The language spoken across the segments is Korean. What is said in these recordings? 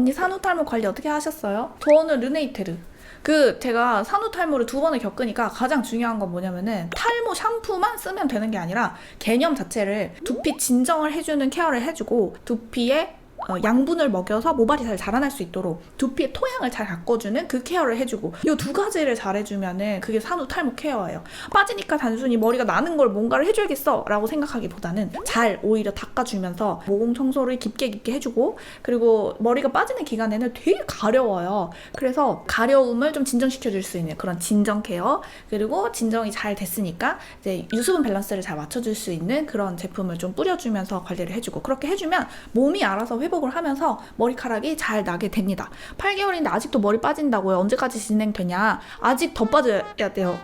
언니 산후탈모 관리 어떻게 하셨어요? 저는 르네이테르. 그 제가 산후탈모를 두 번을 겪으니까 가장 중요한 건 뭐냐면은 탈모 샴푸만 쓰면 되는 게 아니라 개념 자체를 두피 진정을 해주는 케어를 해주고 두피에 어, 양분을 먹여서 모발이 잘 자라날 수 있도록 두피의 토양을 잘 가꿔주는 그 케어를 해주고 이 두 가지를 잘 해주면은 그게 산후 탈모 케어예요. 빠지니까 단순히 머리가 나는 걸 뭔가를 해줘야겠어 라고 생각하기보다는 잘 오히려 닦아주면서 모공 청소를 깊게 깊게 해주고 그리고 머리가 빠지는 기간에는 되게 가려워요. 그래서 가려움을 좀 진정시켜줄 수 있는 그런 진정 케어 그리고 진정이 잘 됐으니까 이제 유수분 밸런스를 잘 맞춰줄 수 있는 그런 제품을 좀 뿌려주면서 관리를 해주고 그렇게 해주면 몸이 알아서 회 복을 하면서 머리카락이 잘 나게 됩니다. 8개월인데 아직도 머리 빠진다고요? 언제까지 진행되냐? 아직 더 빠져야 돼요.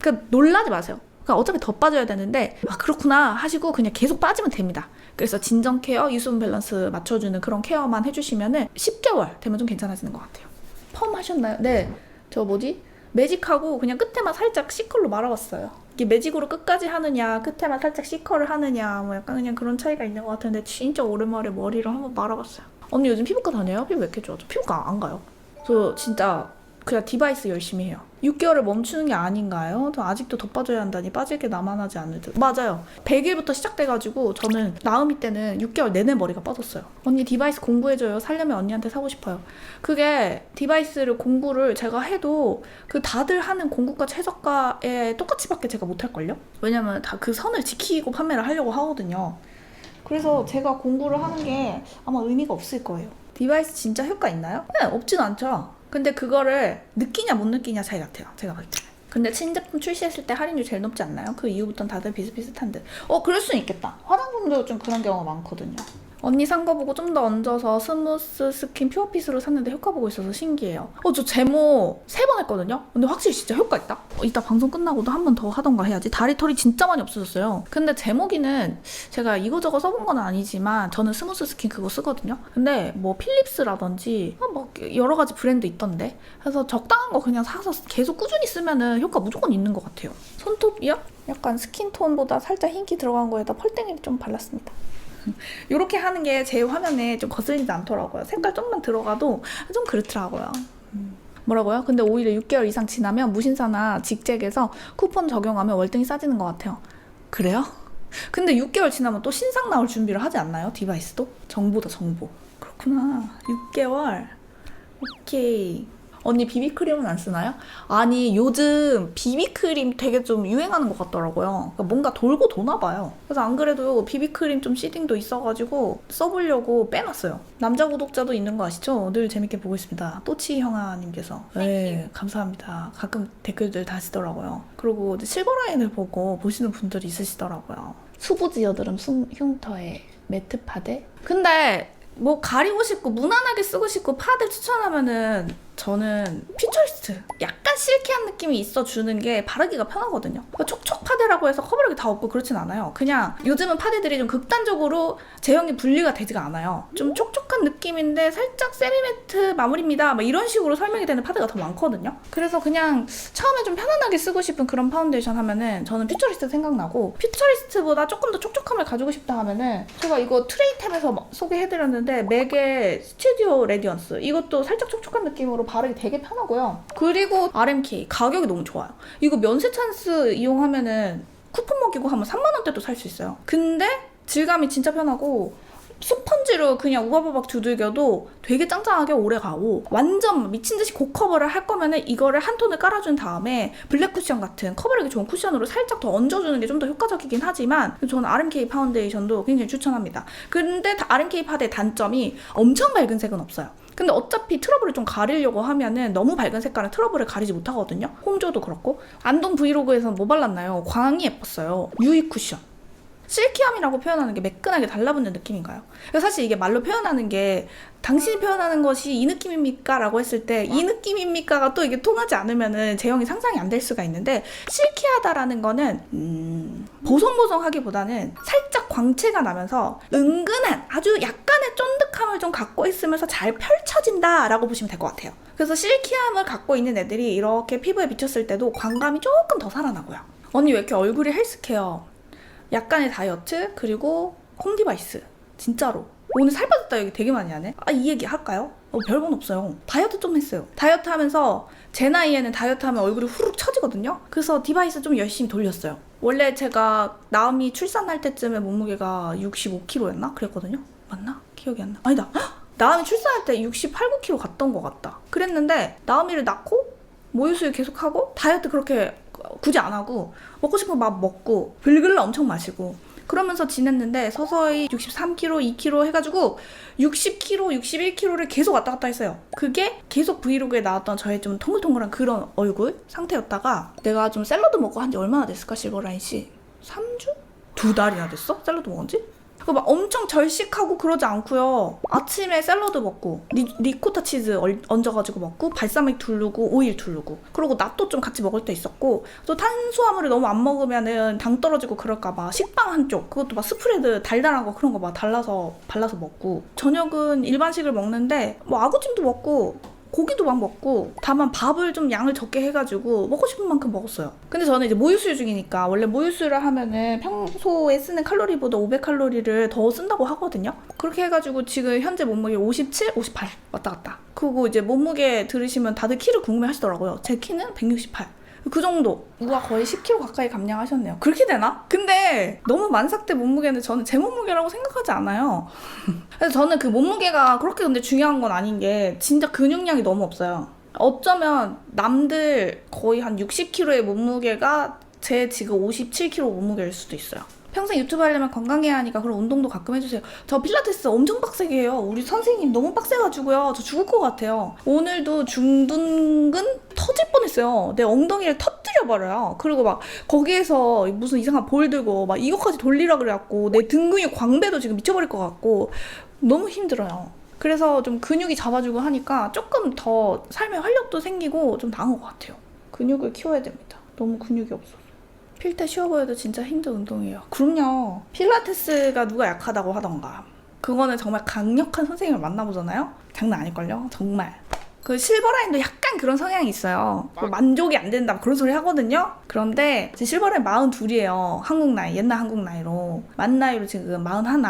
그러니까 놀라지 마세요. 그러니까 어차피 더 빠져야 되는데 아 그렇구나 하시고 그냥 계속 빠지면 됩니다. 그래서 진정 케어, 유수분 밸런스 맞춰주는 그런 케어만 해주시면은 10개월 되면 좀 괜찮아지는 것 같아요. 펌 하셨나요? 네. 저 뭐지? 매직하고 그냥 끝에만 살짝 C컬로 말아봤어요. 매직으로 끝까지 하느냐, 끝에만 살짝 C컬을 하느냐, 뭐 약간 그냥 그런 차이가 있는 것 같은데 진짜 오랜만에 머리를 한번 말아봤어요. 언니 요즘 피부과 다녀요? 피부 왜 이렇게 좋아? 저 피부과 안 가요. 저 진짜 그냥 디바이스 열심히 해요. 6개월을 멈추는 게 아닌가요? 저 아직도 더 빠져야 한다니 빠질 게 나만 하지 않을 듯. 맞아요. 100일부터 시작돼가지고 저는 나음이 때는 6개월 내내 머리가 빠졌어요. 언니 디바이스 공부해줘요. 살려면 언니한테 사고 싶어요. 그게 디바이스를 공부를 제가 해도 그 다들 하는 공구가 최저가에 똑같이밖에 제가 못할걸요? 왜냐면 다 그 선을 지키고 판매를 하려고 하거든요. 그래서 제가 공부를 하는 게 아마 의미가 없을 거예요. 디바이스 진짜 효과 있나요? 네, 없진 않죠. 근데 그거를 느끼냐 못 느끼냐 차이 같아요. 제가 볼 때는. 근데 신제품 출시했을 때 할인율 제일 높지 않나요? 그 이후부터는 다들 비슷비슷한 듯. 어, 그럴 수 있겠다. 화장품도 좀 그런 경우가 많거든요. 언니 산 거 보고 좀 더 얹어서 스무스 스킨 퓨어핏으로 샀는데 효과 보고 있어서 신기해요. 어, 저 제모 세 번 했거든요? 근데 확실히 진짜 효과 있다? 어, 이따 방송 끝나고도 한 번 더 하던가 해야지. 다리 털이 진짜 많이 없어졌어요. 근데 제모기는 제가 이거저거 써본 건 아니지만 저는 스무스 스킨 그거 쓰거든요. 근데 뭐 필립스라든지 어, 뭐 여러 가지 브랜드 있던데. 그래서 적당한 거 그냥 사서 계속 꾸준히 쓰면은 효과 무조건 있는 것 같아요. 손톱이요? 약간 스킨톤보다 살짝 흰기 들어간 거에다 펄땡이를 좀 발랐습니다. 이렇게 하는 게 제 화면에 좀 거슬리지 않더라고요. 색깔 좀만 들어가도 좀 그렇더라고요. 음. 뭐라고요? 근데 오히려 6개월 이상 지나면 무신사나 직잭에서 쿠폰 적용하면 월등히 싸지는 것 같아요. 그래요? 근데 6개월 지나면 또 신상 나올 준비를 하지 않나요? 디바이스도? 정보다 정보. 그렇구나. 6개월. 오케이. 언니 비비크림은 안 쓰나요? 아니 요즘 비비크림 되게 좀 유행하는 것 같더라고요. 그러니까 뭔가 돌고 도나 봐요. 그래서 안 그래도 비비크림 좀 시딩도 있어가지고 써보려고 빼놨어요. 남자 구독자도 있는 거 아시죠? 늘 재밌게 보고 있습니다. 또치 형아님께서. 네, 감사합니다. 가끔 댓글들 다시더라고요. 그리고 실버라인을 보고 보시는 분들이 있으시더라고요. 수부지 여드름 숭, 흉터에 매트 파데? 근데 뭐 가리고 싶고 무난하게 쓰고 싶고 파데 추천하면은 저는 퓨처리스트 약간 실키한 느낌이 있어 주는 게 바르기가 편하거든요. 그러니까 촉촉 파데라고 해서 커버력이 다 없고 그렇진 않아요. 그냥 요즘은 파데들이 좀 극단적으로 제형이 분리가 되지가 않아요. 좀 촉촉한 느낌인데 살짝 세미매트 마무리입니다. 막 이런 식으로 설명이 되는 파데가 더 많거든요. 그래서 그냥 처음에 좀 편안하게 쓰고 싶은 그런 파운데이션 하면은 저는 퓨처리스트 생각나고 퓨처리스트보다 조금 더 촉촉함을 가지고 싶다 하면은 제가 이거 트레이템에서 막 소개해드렸는데 맥의 스튜디오 레디언스 이것도 살짝 촉촉한 느낌으로 바르기 되게 편하고요. 그리고 RMK 가격이 너무 좋아요. 이거 면세 찬스 이용하면은 쿠폰 먹이고 하면 3만 원대도 살 수 있어요. 근데 질감이 진짜 편하고 스펀지로 그냥 우바바박 두들겨도 되게 짱짱하게 오래 가고 완전 미친 듯이 고커버를 할 거면은 이거를 한 톤을 깔아준 다음에 블랙 쿠션 같은 커버력이 좋은 쿠션으로 살짝 더 얹어주는 게 좀 더 효과적이긴 하지만 저는 RMK 파운데이션도 굉장히 추천합니다. 근데 RMK 파데의 단점이 엄청 밝은 색은 없어요. 근데 어차피 트러블을 좀 가리려고 하면은 너무 밝은 색깔은 트러블을 가리지 못하거든요. 홍조도 그렇고 안동 브이로그에서는 뭐 발랐나요? 광이 예뻤어요. 유이 쿠션. 실키함이라고 표현하는 게 매끈하게 달라붙는 느낌인가요? 사실 이게 말로 표현하는 게 당신이 표현하는 것이 이 느낌입니까? 라고 했을 때 이 느낌입니까가 또 이게 통하지 않으면은 제형이 상상이 안 될 수가 있는데 실키하다라는 거는 음, 보송보송하기보다는 살짝 광채가 나면서 은근한 아주 약간의 쫀득함을 좀 갖고 있으면서 잘 펼쳐진다라고 보시면 될 것 같아요. 그래서 실키함을 갖고 있는 애들이 이렇게 피부에 비쳤을 때도 광감이 조금 더 살아나고요. 언니 왜 이렇게 얼굴이 헬스케어? 약간의 다이어트 그리고 홈 디바이스 진짜로 오늘 살 빠졌다 얘기 되게 많이 하네. 아, 이 얘기 할까요? 어, 별건 없어요. 다이어트 좀 했어요. 다이어트 하면서 제 나이에는 다이어트 하면 얼굴이 후룩 처지거든요. 그래서 디바이스 좀 열심히 돌렸어요. 원래 제가 나음이 출산할 때쯤에 몸무게가 65kg였나? 그랬거든요. 맞나? 기억이 안 나. 아니다. 헉! 나음이 출산할 때 68, 9kg 갔던 것 같다. 그랬는데 나음이를 낳고 모유수유 계속하고 다이어트 그렇게 굳이 안 하고 먹고 싶은 거 막 먹고 불글라 엄청 마시고 그러면서 지냈는데 서서히 63kg, 2kg 해가지고 60kg, 61kg를 계속 왔다 갔다 했어요. 그게 계속 브이로그에 나왔던 저의 좀 통글통글한 그런 얼굴 상태였다가 내가 좀 샐러드 먹고 한 지 얼마나 됐을까 실버라인 씨? 3주? 두 달이나 됐어? 샐러드 먹은 지? 그막 엄청 절식하고 그러지 않고요. 아침에 샐러드 먹고 리, 코타 치즈 얼- 얹어가지고 먹고 발사믹 두르고 오일 두르고 그리고 낫또 좀 같이 먹을 때 있었고 또 탄수화물을 너무 안 먹으면은 당 떨어지고 그럴까봐 식빵 한쪽 그것도 막 스프레드 달달한 거 그런 거 막 달라서 발라서 먹고 저녁은 일반식을 먹는데 뭐 아구찜도 먹고 고기도 막 먹고 다만 밥을 좀 양을 적게 해가지고 먹고 싶은 만큼 먹었어요. 근데 저는 이제 모유수유 중이니까 원래 모유수유를 하면은 평소에 쓰는 칼로리보다 500칼로리를 더 쓴다고 하거든요. 그렇게 해가지고 지금 현재 몸무게 57, 58 왔다 갔다. 그리고 이제 몸무게 들으시면 다들 키를 궁금해하시더라고요. 제 키는 168. 그 정도. 우와 거의 10kg 가까이 감량하셨네요. 그렇게 되나? 근데 너무 만삭대 몸무게는 저는 제 몸무게라고 생각하지 않아요. 그래서 저는 그 몸무게가 그렇게 근데 중요한 건 아닌 게 진짜 근육량이 너무 없어요. 어쩌면 남들 거의 한 60kg의 몸무게가 제 지금 57kg 몸무게일 수도 있어요. 평생 유튜브 하려면 건강해야 하니까 그런 운동도 가끔 해주세요. 저 필라테스 엄청 빡세게 해요. 우리 선생님 너무 빡세가지고요. 저 죽을 것 같아요. 오늘도 중둔근 터질 뻔했어요. 내 엉덩이를 터뜨려버려요. 그리고 막 거기에서 무슨 이상한 볼 들고 막 이것까지 돌리라 그래갖고 내 등 근육 광배도 지금 미쳐버릴 것 같고 너무 힘들어요. 그래서 좀 근육이 잡아주고 하니까 조금 더 삶의 활력도 생기고 좀 나은 것 같아요. 근육을 키워야 됩니다. 너무 근육이 없어서. 필때 쉬워 보여도 진짜 힘든 운동이에요. 그럼요. 필라테스가 누가 약하다고 하던가. 그거는 정말 강력한 선생님을 만나보잖아요? 장난 아닐걸요? 정말. 그 실버라인도 약간 그런 성향이 있어요. 뭐 만족이 안 된다 그런 소리 하거든요. 그런데 제 실버라인 42이에요. 한국 나이, 옛날 한국 나이로. 만 나이로 지금 41.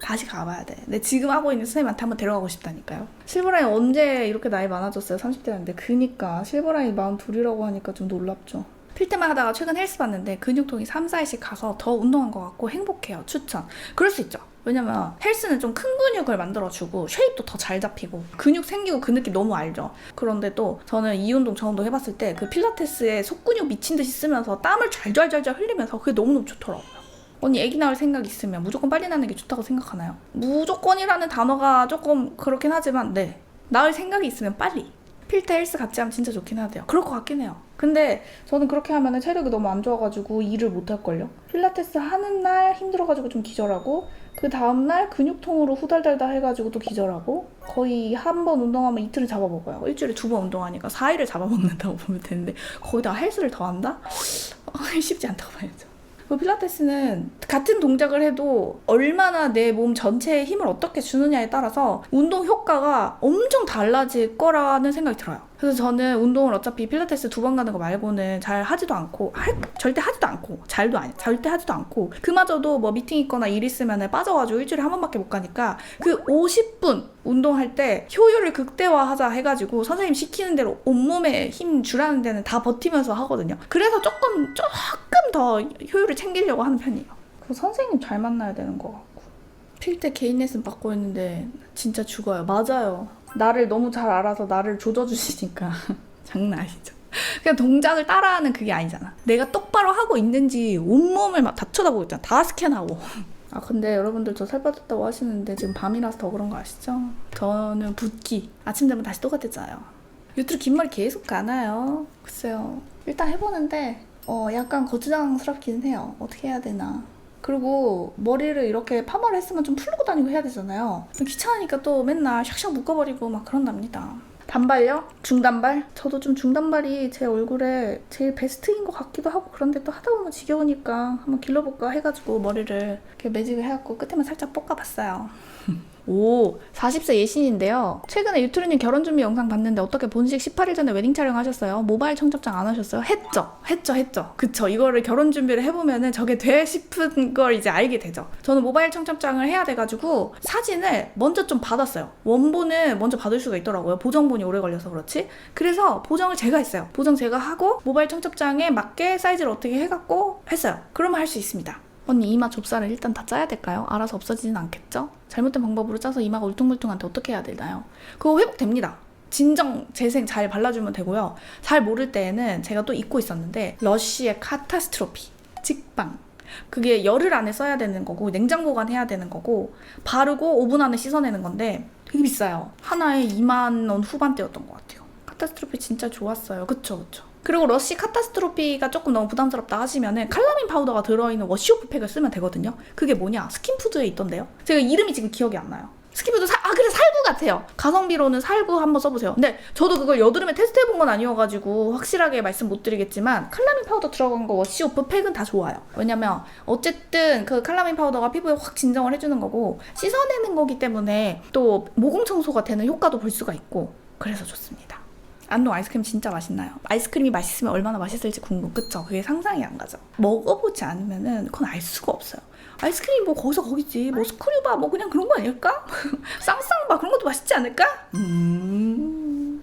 다시 가봐야 돼. 근데 지금 하고 있는 선생님한테 한번 데려가고 싶다니까요. 실버라인 언제 이렇게 나이 많아졌어요? 30대였는데. 그니까 실버라인 42이라고 하니까 좀 놀랍죠. 필때만 하다가 최근 헬스 봤는데 근육통이 3, 4일씩 가서 더 운동한 것 같고 행복해요. 추천. 그럴 수 있죠. 왜냐면 헬스는 좀 큰 근육을 만들어주고 쉐입도 더 잘 잡히고 근육 생기고 그 느낌 너무 알죠. 그런데 또 저는 이 운동 저 운동 해봤을 때 그 필라테스에 속근육 미친 듯이 쓰면서 땀을 잘잘잘잘 흘리면서 그게 너무너무 좋더라고요. 언니 애기 낳을 생각 있으면 무조건 빨리 낳는 게 좋다고 생각하나요? 무조건이라는 단어가 조금 그렇긴 하지만 네 낳을 생각이 있으면 빨리 필테 헬스 같이 하면 진짜 좋긴 하대요. 그럴 것 같긴 해요. 근데 저는 그렇게 하면 체력이 너무 안 좋아가지고 일을 못 할걸요. 필라테스 하는 날 힘들어가지고 좀 기절하고 그 다음날 근육통으로 후달달달 해가지고 또 기절하고 거의 한 번 운동하면 이틀을 잡아먹어요. 일주일에 두 번 운동하니까 4일을 잡아먹는다고 보면 되는데 거기다 헬스를 더 한다? 어, 쉽지 않다고 봐야죠. 그 필라테스는 같은 동작을 해도 얼마나 내 몸 전체에 힘을 어떻게 주느냐에 따라서 운동 효과가 엄청 달라질 거라는 생각이 들어요. 그래서 저는 운동을 어차피 필라테스 두 번 가는 거 말고는 잘 하지도 않고 할, 절대 하지도 않고 잘도 아니 절대 하지도 않고 그마저도 뭐 미팅 있거나 일 있으면 빠져가지고 일주일에 한 번밖에 못 가니까 그 50분 운동할 때 효율을 극대화하자 해가지고 선생님 시키는 대로 온몸에 힘 주라는 데는 다 버티면서 하거든요. 그래서 조금 조금 더 효율을 챙기려고 하는 편이에요. 그 선생님 잘 만나야 되는 것 같고. 필 때 개인 레슨 받고 있는데 진짜 죽어요. 맞아요. 나를 너무 잘 알아서 나를 조져주시니까 장난 아니죠. 그냥 동작을 따라하는 그게 아니잖아. 내가 똑바로 하고 있는지 온몸을 막 다 쳐다보고 있잖아. 다 스캔하고. 아 근데 여러분들 저 살 빠졌다고 하시는데 지금 밤이라서 더 그런 거 아시죠? 저는 붓기. 아침 되면 다시 똑같아져요. 유튜브 긴 머리 계속 가나요? 글쎄요. 일단 해보는데 어 약간 거추장스럽긴 해요. 어떻게 해야 되나. 그리고 머리를 이렇게 파마를 했으면 좀 풀고 다니고 해야 되잖아요. 귀찮으니까 또 맨날 샥샥 묶어버리고 막 그런답니다. 단발요? 중단발? 저도 좀 중단발이 제 얼굴에 제일 베스트인 것 같기도 하고 그런데 또 하다 보면 지겨우니까 한번 길러볼까 해가지고 머리를 이렇게 매직을 해갖고 끝에만 살짝 볶아봤어요. 오, 40세 예신인데요. 최근에 유트리님 결혼 준비 영상 봤는데 어떻게 본식 18일 전에 웨딩 촬영하셨어요? 모바일 청첩장 안 하셨어요? 했죠. 했죠. 했죠. 그쵸. 이거를 결혼 준비를 해보면은 저게 돼 싶은 걸 이제 알게 되죠. 저는 모바일 청첩장을 해야 돼가지고 사진을 먼저 좀 받았어요. 원본은 먼저 받을 수가 있더라고요. 보정본이 오래 걸려서 그렇지. 그래서 보정을 제가 했어요. 보정 제가 하고 모바일 청첩장에 맞게 사이즈를 어떻게 해갖고 했어요. 그러면 할 수 있습니다. 언니 이마 좁쌀을 일단 다 짜야 될까요? 알아서 없어지진 않겠죠? 잘못된 방법으로 짜서 이마가 울퉁불퉁한데 어떻게 해야 되나요? 그거 회복됩니다. 진정 재생 잘 발라주면 되고요. 잘 모를 때에는 제가 또 잊고 있었는데 러쉬의 카타스트로피 직방 그게 열흘 안에 써야 되는 거고 냉장 보관해야 되는 거고 바르고 5분 안에 씻어내는 건데 되게 비싸요. 하나에 2만 원 후반대였던 것 같아요. 카타스트로피 진짜 좋았어요. 그쵸 그쵸. 그리고 러쉬 카타스트로피가 조금 너무 부담스럽다 하시면은 칼라민 파우더가 들어있는 워시오프 팩을 쓰면 되거든요. 그게 뭐냐? 스킨푸드에 있던데요. 제가 이름이 지금 기억이 안 나요. 스킨푸드 사, 아 그래 살구 같아요. 가성비로는 살구 한번 써보세요. 근데 저도 그걸 여드름에 테스트해본 건 아니어가지고 확실하게 말씀 못 드리겠지만 칼라민 파우더 들어간 거 워시오프 팩은 다 좋아요. 왜냐면 어쨌든 그 칼라민 파우더가 피부에 확 진정을 해주는 거고 씻어내는 거기 때문에 또 모공 청소가 되는 효과도 볼 수가 있고 그래서 좋습니다. 안동 아이스크림 진짜 맛있나요? 아이스크림이 맛있으면 얼마나 맛있을지 궁금. 그쵸? 그게 상상이 안 가죠. 먹어보지 않으면은 그건 알 수가 없어요. 아이스크림 뭐 거기서 거기지. 뭐 스크류바 뭐 그냥 그런 거 아닐까? 쌍쌍바 그런 것도 맛있지 않을까? 음.